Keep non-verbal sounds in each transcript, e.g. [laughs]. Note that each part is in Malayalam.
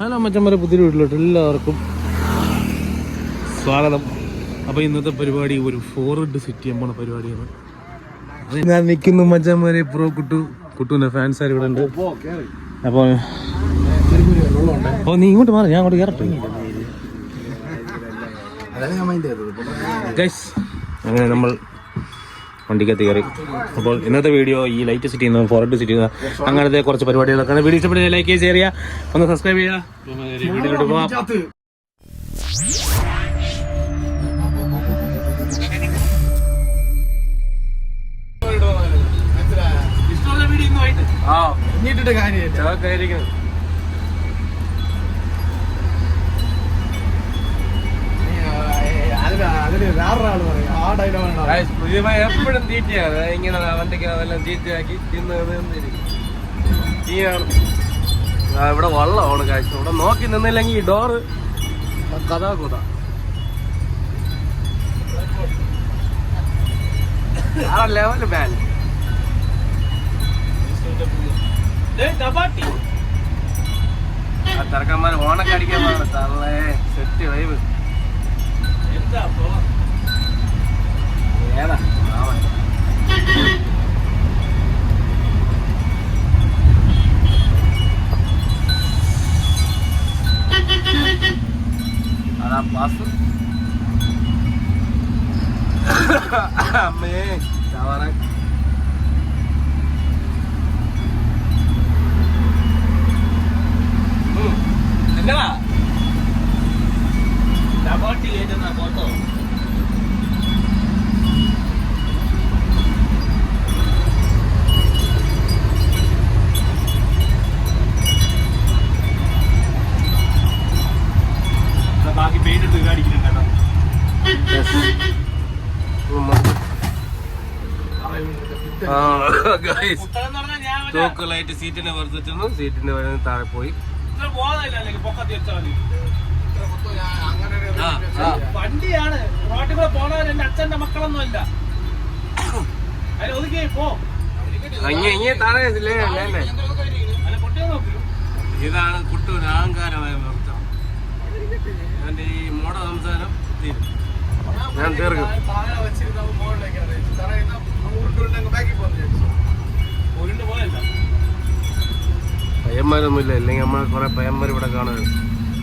ഹലോ മച്ചന്മാരെ പുതിയ വീട്ടിലോട്ട് എല്ലാവർക്കും സ്വാഗതം. അപ്പോൾ ഇന്നത്തെ പരിപാടി ഒരു ഫോർഡ് സിറ്റി ചെയ്യുമ്പോൾ പരിപാടിയാണ്. ഞാൻ നിൽക്കുന്നു മച്ചന്മാരെ പ്രോ കുട്ടു കുട്ടുവിന്റെ ഫാൻസ് ആര് ഇവിടെ ഉണ്ട്? അപ്പോൾ ഓ നീ ഇങ്ങോട്ട് മാറി ഞാൻ അങ്ങോട്ട് കയറട്ടെ. അങ്ങനെ നമ്മൾ വണ്ടിക്കകത്ത് കയറി. അപ്പോൾ ഇന്നത്തെ വീഡിയോ ഈ ലൈറ്റ് സിറ്റി ചെയ്യുന്ന ഫോറസ്റ്റ് സിറ്റി ചെയ്യുന്ന അങ്ങനത്തെ കുറച്ച് പരിപാടികളൊക്കെയാണ്. വീഡിയോ ഇഷ്ടപ്പെടുന്ന ലൈക്ക് ചെയ്ത് ഷെയർ ചെയ്യുക. ഒന്ന് സബ്സ്ക്രൈബ് ചെയ്യുക. വീഡിയോയിലോട്ട് പോവാം. കാര്യമില്ല. കാര്യമില്ല ഡയലോഗ് എപ്പോഴും തീറ്റയാണ് ഇങ്ങനെ വണ്ടിക്ക് അതെല്ലാം തീറ്റയാക്കി തീയാണ് ആ, ഇവിടെ വള്ളമാണ് കാഴ്ച ഇവിടെ നോക്കി നിന്നില്ലെങ്കിൽ ഈ ഡോറ് കഥാ കുത. ആ ലെവൽ ബാൻ ആ ഓണക്കടിക്കാൻ പോകണം തള്ളേ സെറ്റ് വൈബ് 再也了 ബാക്കി പെയിന്റ് എടുത്ത് കാണിക്കുന്നുണ്ടോ തോക്ക് ലൈറ്റ് സീറ്റിനെ വർദ്ധിച്ചിരുന്നു സീറ്റിന്റെ വരുന്ന താഴെ പോയി. വണ്ടിയാണ്. റോട്ടിൽ കൂടെ പോണവർ എന്റെ അച്ഛന്റെ മക്കളൊന്നും അല്ല അതിൽ ഒതുക്കി പോ. ഇങ്ങനെ താഴെ ഇല്ലേ അല്ലേ അല്ല പൊട്ടിയോ നോക്കൂ. ഇതാണ് കുട്ടൂർ അഹങ്കാരമായ എന്റെ ഈ മോഡ സംസാരം തീരും. ഞാൻ തീർക്കും. പയ്യന്മാരൊന്നുമില്ല. അല്ലെങ്കിൽ നമ്മൾ കുറെ പയ്യന്മാർ ഇവിടെ കാണുന്നത്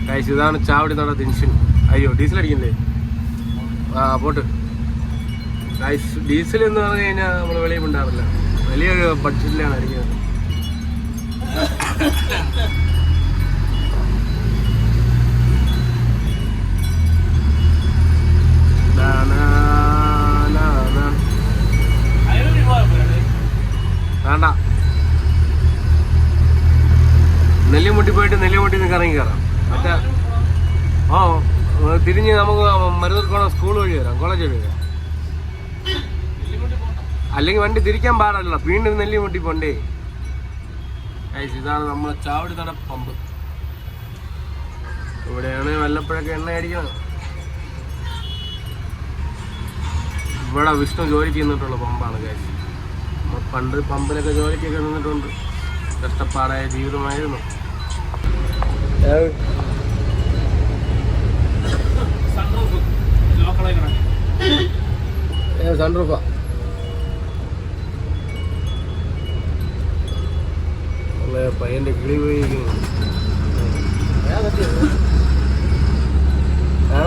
കഴിച്ച് ഇതാണ് ചാവടി നട ടെൻഷൻ അയ്യോ ഡീസൽ അടിക്കില്ലേ ആ പോട്ട്. ഗൈസ് ഡീസൽ എന്ന് പറഞ്ഞു കഴിഞ്ഞാൽ നമ്മൾ വെളിയിൽ ഉണ്ടാവില്ല വലിയൊരു ബഡ്ജറ്റിലാണ് അടിക്കുന്നത് [laughs] നാ, നാ, നാ, നാ. അതിലൊരു പോയപ്പോഴേ വേണ്ട. നെല്ലിമുട്ടി പോയിട്ട് നെല്ലിമുട്ടി നിന്ന് ഇറങ്ങി കയറാം മറ്റേ ഓ തിരിഞ്ഞ് നമുക്ക് മരുതർക്കോണം സ്കൂൾ വഴി വരാം കോളേജ് വഴി വരാം. അല്ലെങ്കിൽ വണ്ടി തിരിക്കാൻ പാടില്ല വീണ്ടും നെല്ലിമുട്ടി പോണ്ടേ. ഇതാണ് നമ്മളെ ചാവടി തട പമ്പ്. ഇവിടെയാണ് വല്ലപ്പോഴൊക്കെ എണ്ണ അടിക്കണം ഇവിടെ വിഷ്ണു ജോലിക്ക് നിന്നിട്ടുള്ള പമ്പാണ് കാശ് പണ്ട് പമ്പിലൊക്കെ ജോലിക്കൊക്കെ നിന്നിട്ടുണ്ട്. കഷ്ടപ്പാടായ ജീവിതമായിരുന്നു. പയ്യന്റെ കിളി പോയിരിക്കുന്നു ആ?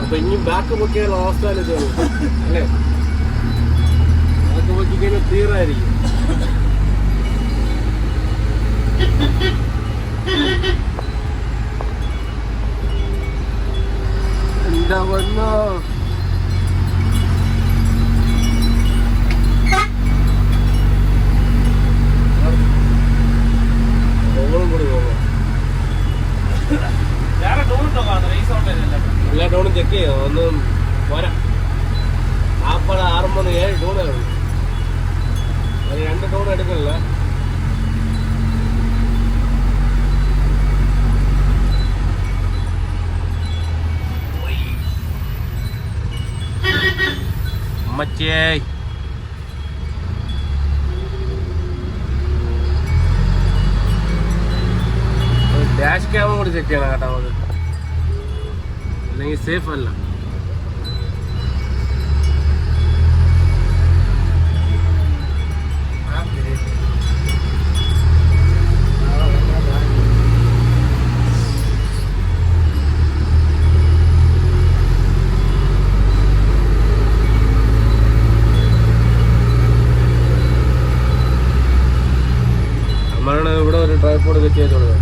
അപ്പൊ ഇനി ബാക്ക് പൊക്കിയാൽ അവസ്ഥയിൽ അല്ലേ? ബാക്ക് പൊക്കി തീറായിരിക്കും എന്താ വന്നോ നമ്മളും കൂടി പോകും എല്ലാ ടൗണും ചെക്ക് ചെയ്യോ ഒന്നും പോരാ ആപ്പഴ ആറ് മണി ഏഴ് ടൗണേ ഉള്ളൂ അത് രണ്ട് ടൗൺ എടുക്കണില്ല അമ്മച്ചേ ഡാഷ് ക്യാമറ കൂടി ചെക്ക് ചെയ്യണം കേട്ടോ നമുക്ക്. അല്ലെങ്കിൽ സേഫ് അല്ല നമ്മളാണ് ഇവിടെ ഒരു ട്രൈപോഡ് വെച്ച് കൊടുക്കുക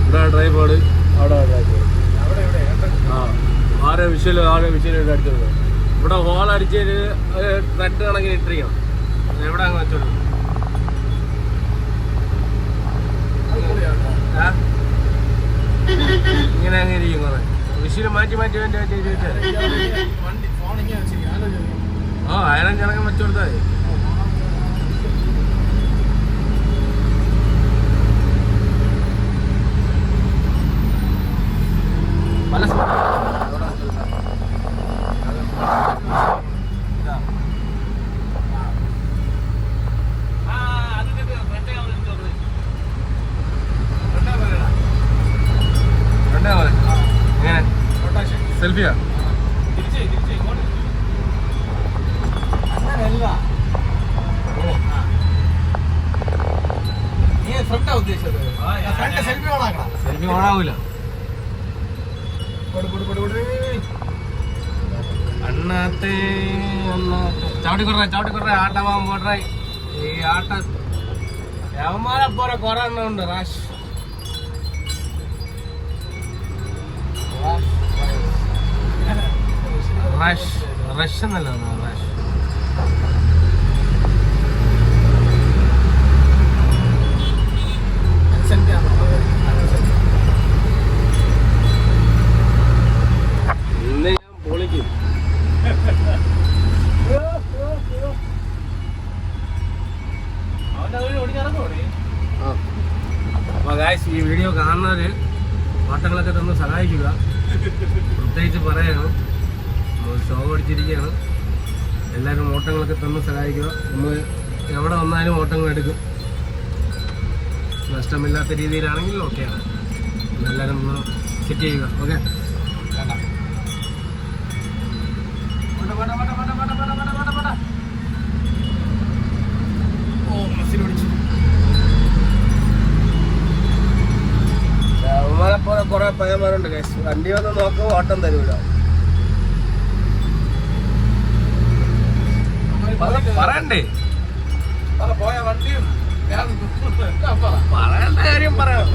ഇവിടെ ട്രൈപോഡ് അവിടെ ട്രൈപോഡ് ആ ആരെ വിഷ്വൽ ആരെ വിഷ്വൽ അടിച്ചു കൊടുക്കുക ഇവിടെ അടിച്ചൊരു ഒരു ത്രെഡ് കണക്കിന് ഇട്ടിരിക്കണം എവിടെ അങ്ങ് വെച്ചോളൂ? ഇങ്ങനെ അങ്ങ് ഇരിക്കും കുറെ. വിഷ്വൽ മാറ്റി മാറ്റി വേണ്ടി മാറ്റി ഫോണിങ്ങനെ ആ അയണം കണക്കും വെച്ചു കൊടുത്താൽ മതി പല എങ്ങനെ സെൽഫിയാ അങ്ങനെയല്ല നീ ഫ്രണ്ടാ ഉദ്ദേശിച്ചത് ഫ്രണ്ട് സെൽഫി ഓണാക്കണം സെൽഫി ഓണാവൂല കൊടു കൊടു കൊടു കൊടു അണ്ണാത്തെ അണ്ണാത്തെ ചവിട്ടി കുറേ ചവിട്ടി കുറേ ആട്ടമാൻ പോട്ടെ. ഈ ആട്ട. യവന്മാരെ പോലെ കുറെ എണ്ണം ഉണ്ട് റാഷ്. Rush rush. എന്നല്ല റാഷ്. സെൽഫി ആണോ ഇന്ന് ഞാൻ പൊളിക്കും അവന്റെ അതിൽ ഒടിഞ്ഞിറങ്ങോടെ അപ്പോൾ ഗായ്സ് ഈ വീഡിയോ കാണുന്നവർ പാട്ടങ്ങളൊക്കെ തന്ന് സഹായിക്കുക. പ്രത്യേകിച്ച് പറയണം. ഷോ അടിച്ചിരിക്കുകയാണ്. എല്ലാവരും ഓട്ടങ്ങളൊക്കെ തന്ന് സഹായിക്കുക. നമ്മൾ എവിടെ വന്നാലും ഓട്ടങ്ങൾ എടുക്കും. നഷ്ടമില്ലാത്ത രീതിയിലാണെങ്കിൽ ഓക്കെയാണ് എല്ലാവരും സെറ്റ് ചെയ്യുക. ഓക്കെ ഓ മസിൽ ഒടിച്ചു അവന്മാരെ പോലെ കുറെ പയ്യന്മാരുണ്ട് കേസ് വണ്ടി വന്ന് നോക്കും ഓട്ടം തരൂല. പറയണ്ടേ പറ പോയ വണ്ടിയും പറയേണ്ട കാര്യം പറയാം.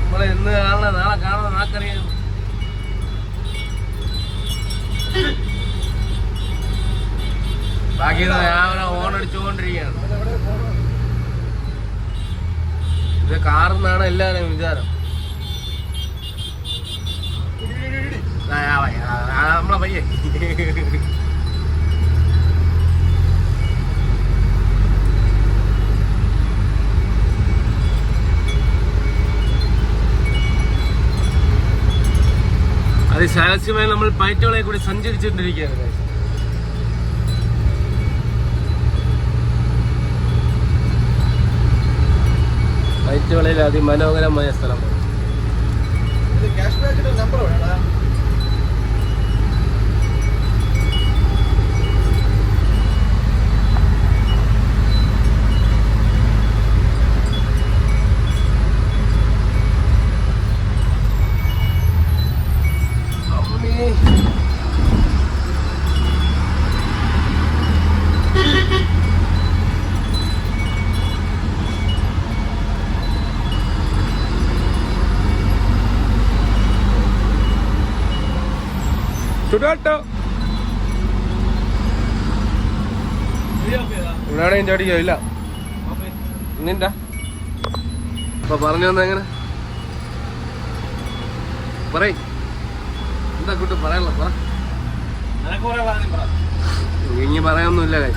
നമ്മളെ ഇന്ന് കാണണ നാളെ കാണുന്ന നാക്കറിയാം. ബാക്കി രാവിലെ ഓൺ അടിച്ചുകൊണ്ടിരിക്കുകയാണ്. ഇത് കാറെന്നാണ് എല്ലാവരും വിചാരം. നമ്മളെ പയ്യെ അത് സാഹസ്യമായി നമ്മൾ പയറ്റുകളെ കൂടി സഞ്ചരിച്ചുകൊണ്ടിരിക്കുകയാണ്. പയറ്റുകളിൽ അതിമനോഹരമായ സ്ഥലം ചുടാട്ടോ ഇവിടെ എന്റെ അടിക്കോ ഇല്ല. നിന്റെ പറഞ്ഞു വന്ന എങ്ങനെ? പറയ്. എന്താ കൂട്ട് പറയാനുള്ള പറ. ഇനി പറയാനൊന്നുമില്ല കൈ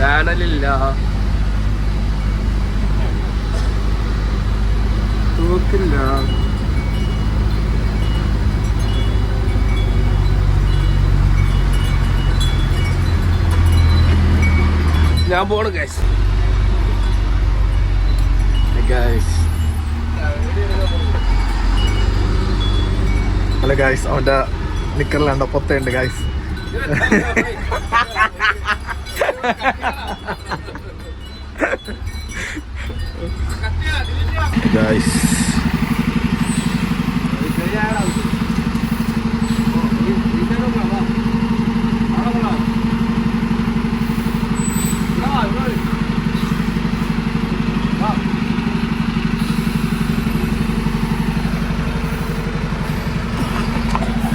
പാനലില്ല. പോക്കില്ല ഞാൻ പോണു ഗൈസ് ഗൈസ് അല്ല ഗൈസ് അവന്റെ നിക്കറിലാണ്ട് പൊത്തയുണ്ട് ഗൈസ് ഗൈസ്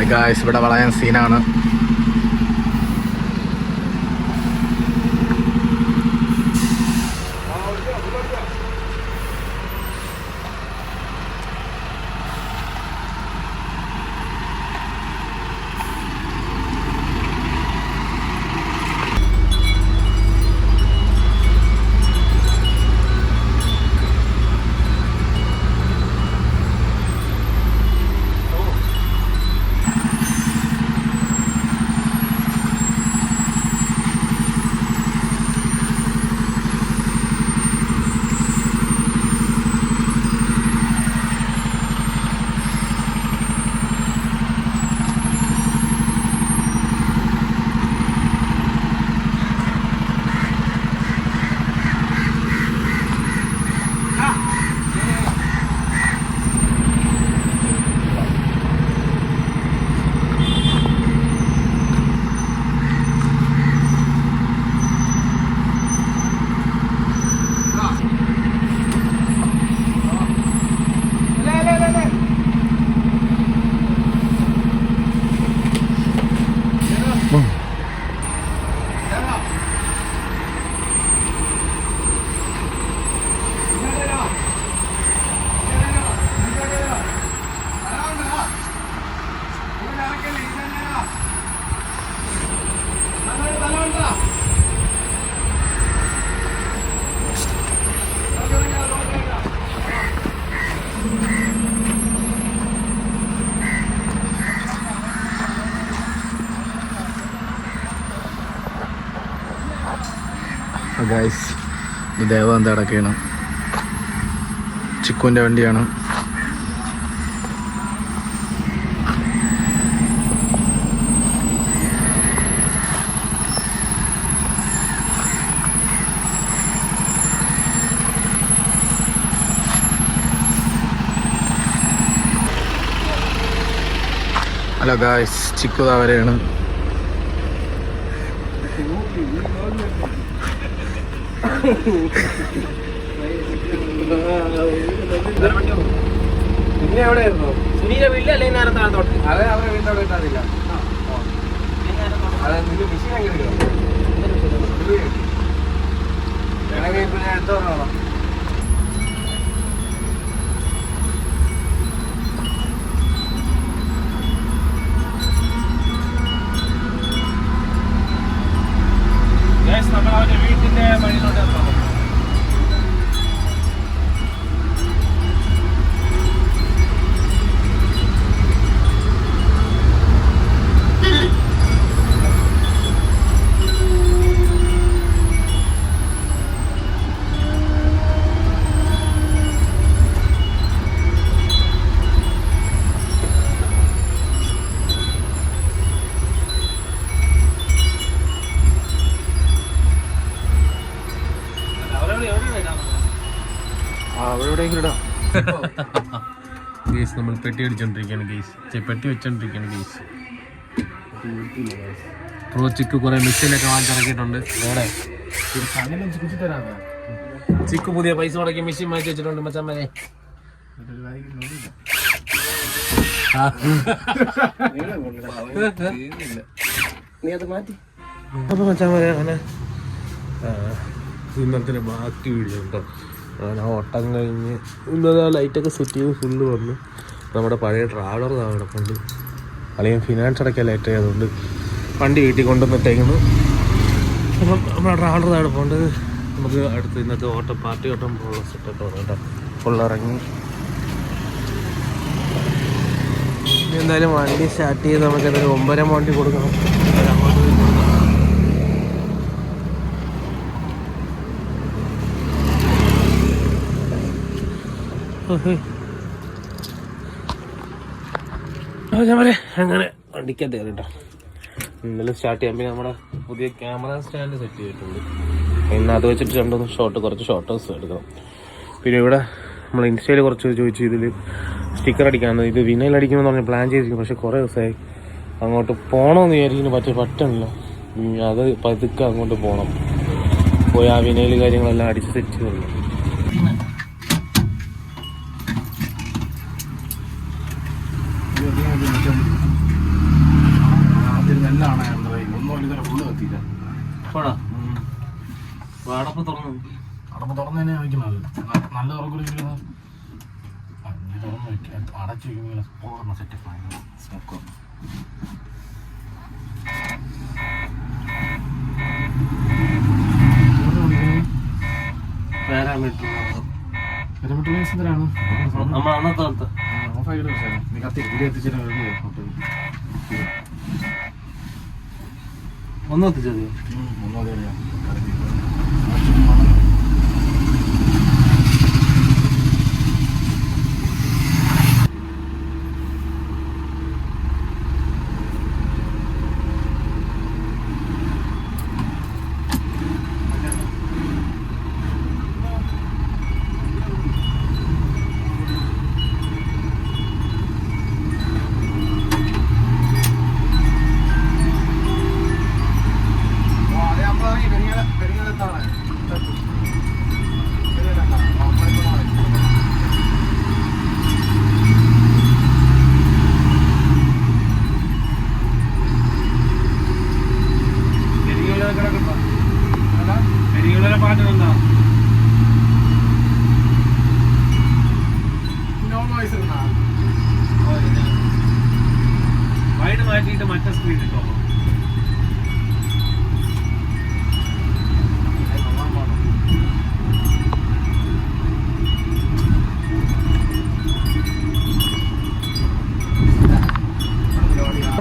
ഗായ്സ് ഇവിടെ വളയാൻ സീനാണ് ഗൈസ് എന്താ അടക്കുകയാണ് ചിക്കുവിന്റെ വണ്ടിയാണ്. ഹലോ ഗായ്സ് ചിക്കുത വരെയാണ്. പിന്നെ എവിടെയായിരുന്നു? സുനീല അല്ലെങ്കിൽ നേരത്തെ താഴത്തോട്ട്? അത് അവരെ വീട്ടിൽ അവിടെ അതെ നിന്റെ മിഷീൻ എങ്ങനെ വേണമെങ്കിൽ ഇപ്പൊ ഞാൻ എടുത്തു [laughs] ഗേസ് നമ്മൾ പെട്ടി അടിച്ചോണ്ടിരിക്കുകയാണ് ഗേസ്. പെട്ടി വെച്ചോണ്ടിരിക്കുകയാണ് ഗേസ്. പ്രോ ചിക്ക് കുറെ മെഷീനൊക്കെ വാങ്ങിച്ചിറക്കിയിട്ടുണ്ട് വേറെ ചിക്ക് പുതിയ പൈസ മുടക്കി മെഷീൻ മാറ്റി വെച്ചിട്ടുണ്ട് മച്ചമ്മനെ നീ അത് മാറ്റി. അപ്പൊ മച്ചമ്മനെ അങ്ങനെ ആ, ഇന്നത്തെ ബാക്കി വീഡിയോ കേട്ടോ അങ്ങനെ ആ ഓട്ടം കഴിഞ്ഞ് ഇന്നത് ആ ലൈറ്റൊക്കെ സെറ്റ് ചെയ്ത് ഫുള്ള് വന്ന് നമ്മുടെ പഴയ ട്രാവലർ കിടപ്പുണ്ട് അല്ലെങ്കിൽ ഫിനാൻസ് അടയ്ക്കാൻ ലൈറ്റ് ആയതുകൊണ്ട് വണ്ടി വീട്ടിൽ കൊണ്ടുവന്നിട്ടേക്കുന്നു അപ്പം നമ്മുടെ ട്രാവലർ കിടപ്പുണ്ട് നമുക്ക് അടുത്ത് ഇന്നത്തെ ഓട്ടം പാർട്ടി ഓട്ടം പോലുള്ള സെറ്റൊക്കെ വന്നു കേട്ടോ. ഫുള്ളിറങ്ങി എന്തായാലും വണ്ടി സ്റ്റാർട്ട് ചെയ്ത് നമുക്ക് എന്തായാലും ഒമ്പര വണ്ടി കൊടുക്കണം. ഞാൻ അങ്ങനെ വണ്ടിക്കകത്ത് കയറിട്ടോ. ഇന്നലെ സ്റ്റാർട്ട് ചെയ്യാൻ പിന്നെ നമ്മുടെ പുതിയ ക്യാമറ സ്റ്റാൻഡ് സെറ്റ് ചെയ്തിട്ടുണ്ട്. ഇന്ന് അത് വെച്ചിട്ട് രണ്ടൊന്ന് ഷോട്ട് കുറച്ച് ഷോട്ടേഴ്സ് എടുക്കണം. പിന്നെ ഇവിടെ നമ്മൾ ഇൻസ്റ്റയിൽ കുറച്ച് ചോദിച്ചു ഇതിൽ സ്റ്റിക്കർ അടിക്കാമെന്ന് ഇത് വിനയിൽ അടിക്കണമെന്ന് പറഞ്ഞ് പ്ലാൻ ചെയ്തിരിക്കും പക്ഷെ കുറേ ദിവസമായി അങ്ങോട്ട് പോകണമെന്ന് വിചാരിക്കുന്നു. പറ്റ പറ്റണില്ല. അത് പതുക്കെ അങ്ങോട്ട് പോകണം പോയി ആ വിനയിൽ കാര്യങ്ങളെല്ലാം അടിച്ച് സെറ്റ് ചെയ്തില്ല തന്നെ വയ്ക്കുന്നത് നല്ല വയ്ക്കുക അടച്ചു വയ്ക്കുമ്പോൾ പൂർണ സെറ്റപ്പ് സ്മോക്ക് പാരാമീറ്റർ എന്തിനാണ് നമ്മൾ അന്നത്തെ കാലത്ത് ഓഫായിട്ട് നീ കത്തി തിരി എത്തിച്ചിട്ട് ഒന്ന് എത്തിച്ചത് ഒന്നും അറിയാം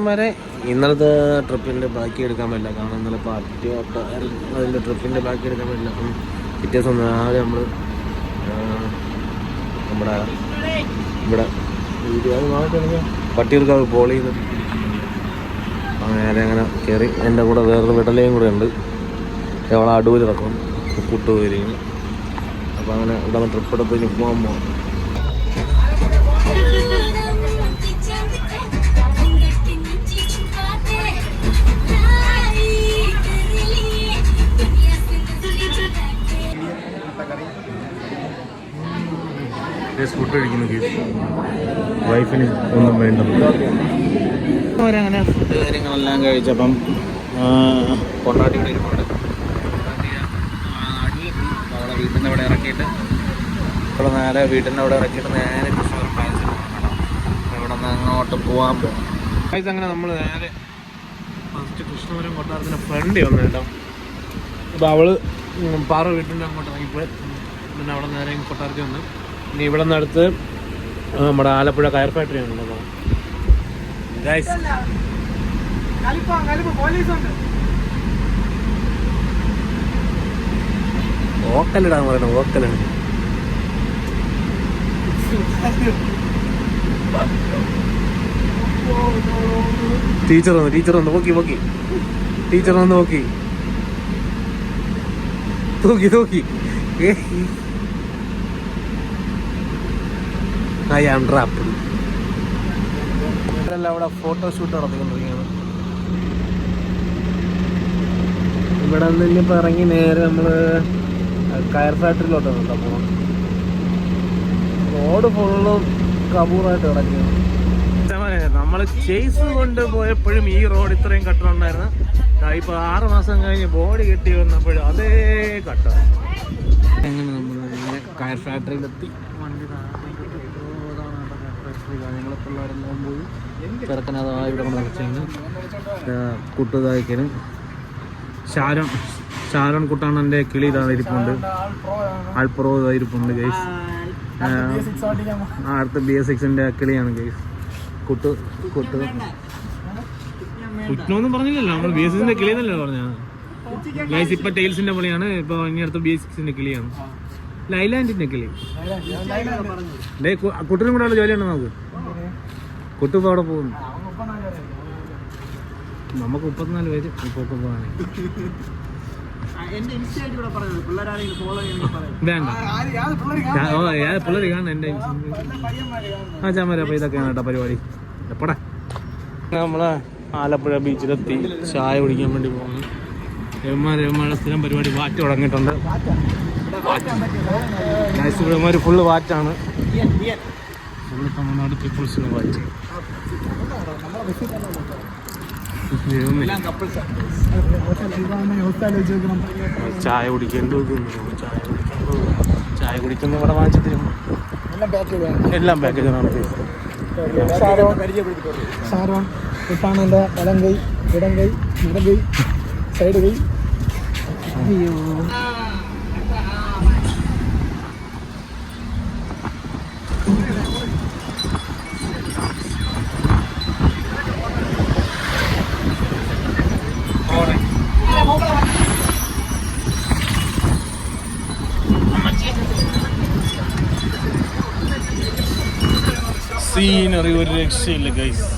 വരെ ഇന്നലത്തെ ട്രിപ്പിന്റെ ബാക്കി എടുക്കാൻ പറ്റില്ല. കാരണം ഇന്നലെ പാർട്ടി അതിന്റെ ട്രിപ്പിന്റെ ബാക്കി എടുക്കാൻ പറ്റില്ല. അപ്പം പിറ്റേ ദിവസം നാളെ നമ്മൾ നമ്മുടെ ഇവിടെ പട്ടിയൂർക്കാവ് പോളി നേരെ അങ്ങനെ കയറി. എന്റെ കൂടെ വേറൊരു വിടലയും കൂടെ ഉണ്ട്. എവളെ അടൂർ ഇറക്കും കൂട്ടുപോയിരിക്കും അപ്പോൾ അങ്ങനെ ഇവിടെ ട്രിപ്പ് എടുത്ത് ഇനി പോകാൻ പോകാം ഫുഡ് കേസ് വൈഫിന് ഒന്നും വേണ്ട. അവരങ്ങനെ ഫുഡ് കാര്യങ്ങളെല്ലാം കഴിച്ചപ്പം കൊണ്ടാട്ടി ഇവിടെ ഇരിപ്പുണ്ട് അവിടെ വീട്ടിന്റെ അവിടെ ഇറക്കിയിട്ട് ഇവിടെ നേരെ വീട്ടിന്റെ അവിടെ ഇറക്കിയിട്ട് നേരെ പാലസിൽ പോകണം ഇവിടെ നിന്ന് അങ്ങോട്ട് പോകാൻ പോകും അങ്ങനെ നമ്മൾ നേരെ ഫസ്റ്റ് കൃഷ്ണപുരം കൊട്ടാരത്തിന്റെ ഫ്രണ്ട് വന്നു കേട്ടോ. അപ്പോൾ അവൾ പാറ വീട്ടിന്റെ അങ്ങോട്ട് ഇറങ്ങിപ്പോയി. പിന്നെ അവിടെ നേരെ കൊട്ടാരത്തിൽ വന്ന്. ഇനി ഇവിടെ നിന്നടുത്ത് നമ്മുടെ ആലപ്പുഴ കയർ ഫാക്ടറി ഉണ്ടല്ലോ ഓക്കലിടാന്ന് പറയണം ഓക്കലാണ്. ടീച്ചർ വന്നു ടീച്ചർ വന്നു നോക്കി നോക്കി. ടീച്ചർ വന്നു നോക്കി. തൂക്കി തൂക്കി ഐ ആം എല്ലാം അവിടെ ഫോട്ടോഷൂട്ട് നടത്തിക്കൊണ്ടിരിക്കുകയാണ്. ഇവിടെ നിന്ന് ഇനിയിപ്പോൾ ഇറങ്ങി നേരെ നമ്മൾ കയർ ഫാക്ടറിയിലോട്ടാണ് കേട്ടോ പോകണം റോഡ് ഫുള്ളും കബൂറായിട്ട് കിടക്കുകയാണ്. നമ്മൾ ചേസ് കൊണ്ട് പോയപ്പോഴും ഈ റോഡ് ഇത്രയും കട്ടറുണ്ടായിരുന്നു ഇപ്പൊ ആറ് മാസം കഴിഞ്ഞ് ബോഡി കെട്ടി വന്നപ്പോഴും അതേ കട്ട. എങ്ങനെ നമ്മൾ കയർ ഫാക്ടറിയിലെത്തി. വണ്ടി ഞങ്ങളെ പിള്ളേരെല്ലാം പോയി ചെറുക്കനതാ ഇവിടെ കൊണ്ട് നിറച്ചു ശാരൻ ഷാരോൺ ഷാരോൺ കുട്ടാണന്റെ കിളി ഇതാണ് ഇരിപ്പുണ്ട്. ആൾപ്രോ ഇരിപ്പുണ്ട് ഗൈസ് അടുത്ത ബി എസ് സിക്സിന്റെ കിളിയാണ് ഗൈസ് കുട്ടു കുട്ടു. കുറ്റൊന്നും പറഞ്ഞില്ലല്ലോ. നമ്മൾ ബി എസ് സിക്സിന്റെ കിളി എന്നല്ലേ പറഞ്ഞത്. ഗൈസ് ഇപ്പൊ ടൈൽസിന്റെ പണിയാണ് ഇപ്പൊ ഇനി അടുത്ത ബി എസ് സിക്സിന്റെ കിളിയാണ്. ലൈലാൻഡിന്റെ കിളി. കുട്ടനും കൂടെ ജോലിയാണ് ജോലിയുണ്ടോ നമുക്ക്? കുട്ടു ഇപ്പൊ അവിടെ പോകുന്നു. നമുക്ക് മുപ്പത്തിനാല് പേര് ഇപ്പൊക്കെ പോകാനെ വേണ്ട. പിള്ളേർ എന്റെ ആ ചാമര അപ്പൊ ഇതൊക്കെയാണ് കേട്ടോ പരിപാടി. എപ്പോടാ നമ്മളെ ആലപ്പുഴ ബീച്ചിലെത്തി ചായ കുടിക്കാൻ വേണ്ടി പോകുന്നു. രവിമാർ രവിമാരുടെ സ്ഥിരം പരിപാടി വാറ്റ് തുടങ്ങിയിട്ടുണ്ട്. നൈസ് ഫുള്ള് വാറ്റാണ്. ഫുള്ള് തമിഴ്നാട് പീപ്പിൾസിന് വാറ്റ്. ചായ കുടിക്കേണ്ടി ചായ. ചായ കുടിക്കുന്ന ഇവിടെ വാങ്ങിച്ചു തരും. എല്ലാം പാക്കേജാണ് ഇപ്പാണ് എന്റെ വലം കൈ ഇടം കൈ ഇടം കൈ സൈഡ് കൈ. അയ്യോ. സീനറി ഒരു രക്ഷയില്ല ഗൈസ്